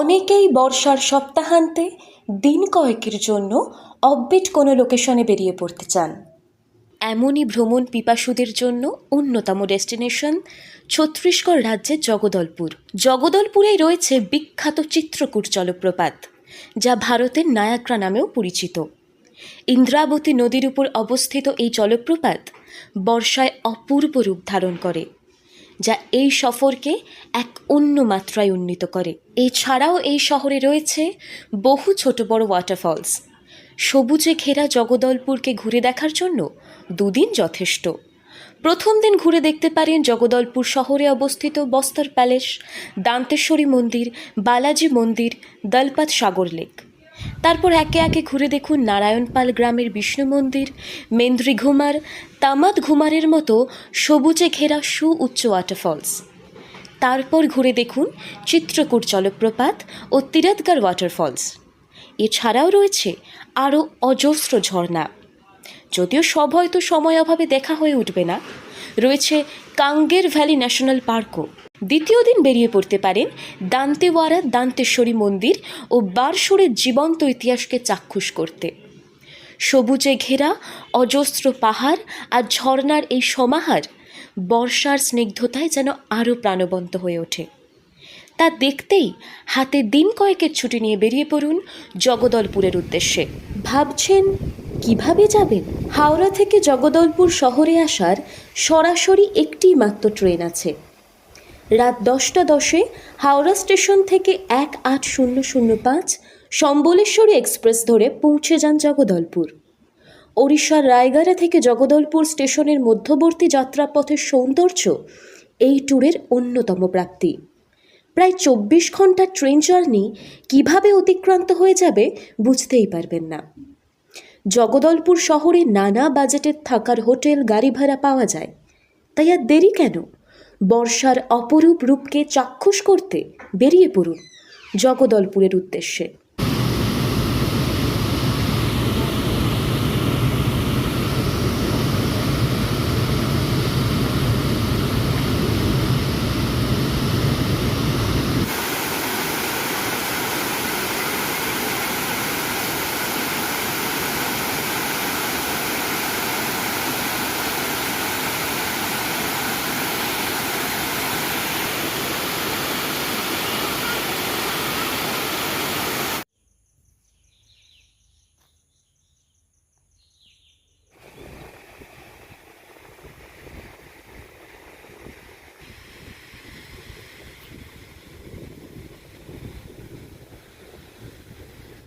অনেকেই বর্ষার সপ্তাহান্তে দিন কয়েকের জন্য অববিট কোনো লোকেশনে বেরিয়ে পড়তে চান। এমনই ভ্রমণ পিপাসুদের জন্য অন্যতম ডেস্টিনেশন ছত্তিশগড় রাজ্যের জগদলপুর। জগদলপুরেই রয়েছে বিখ্যাত চিত্রকূট জলপ্রপাত, যা ভারতের নায়াগ্রা নামেও পরিচিত। ইন্দ্রাবতী নদীর উপর অবস্থিত এই জলপ্রপাত বর্ষায় অপূর্ব রূপ ধারণ করে। যা এই সফরকে এক অন্য মাত্রায় উন্নীত করে। এছাড়াও এই শহরে রয়েছে বহু ছোট বড় ওয়াটারফলস সবুজে ঘেরা জগদলপুরকে ঘুরে দেখার জন্য দুদিন যথেষ্ট। প্রথম দিন ঘুরে দেখতে পারেন জগদলপুর শহরে অবস্থিত বস্তর প্যালেস, দান্তেশ্বরী মন্দির, বালাজি মন্দির দলপাত সাগর লেক। তারপর একে একে ঘুরে দেখুন নারায়ণপাল গ্রামের বিষ্ণু মন্দির, মেন্দ্রি ঘুমার, তামাত ঘুমারের মতো সবুজে ঘেরা সু উচ্চ ওয়াটারফলস তারপর ঘুরে দেখুন চিত্রকূট জলপ্রপাত ও তিরাতগার ওয়াটারফলস এছাড়াও রয়েছে আরও অজস্র ঝর্ণা। যদিও সব হয়তো সময় অভাবে দেখা হয়ে উঠবে না। রয়েছে কাঙ্গের ভ্যালি ন্যাশনাল পার্কও। দ্বিতীয় দিন বেরিয়ে পড়তে পারেন দান্তেওয়ারা দান্তেশ্বরী মন্দির ও বারসুরের জীবন্ত ইতিহাসকে চাক্ষুষ করতে। সবুজে ঘেরা, অজস্র পাহাড় আর ঝর্ণার এই সমাহার বর্ষার স্নিগ্ধতায় যেন আরও প্রাণবন্ত হয়ে ওঠে। তা দেখতেই হাতে দিন কয়েকের ছুটি নিয়ে বেরিয়ে পড়ুন জগদলপুরের উদ্দেশ্যে। ভাবছেন কীভাবে যাবেন হাওড়া থেকে জগদলপুর শহরে আসার সরাসরি একটি মাত্র ট্রেন আছে। রাত দশটা দশে হাওড়া স্টেশন থেকে এক আট শূন্য শূন্য পাঁচ সম্বলেশ্বরী এক্সপ্রেস ধরে পৌঁছে যান জগদলপুর। ওড়িশার রায়গড়া থেকে জগদলপুর স্টেশনের মধ্যবর্তী যাত্রাপথের সৌন্দর্য এই ট্যুরের অন্যতম প্রাপ্তি। প্রায় চব্বিশ ঘণ্টার ট্রেন জার্নি কীভাবে অতিক্রান্ত হয়ে যাবে বুঝতেই পারবেন না। জগদলপুর শহরে নানা বাজেটের থাকার হোটেল গাড়ি ভাড়া পাওয়া যায়। তাই আর দেরি কেন? বর্ষার অপরূপ রূপকে চাক্ষুষ করতে বেরিয়ে পড়ুন জগদলপুরের উদ্দেশ্যে।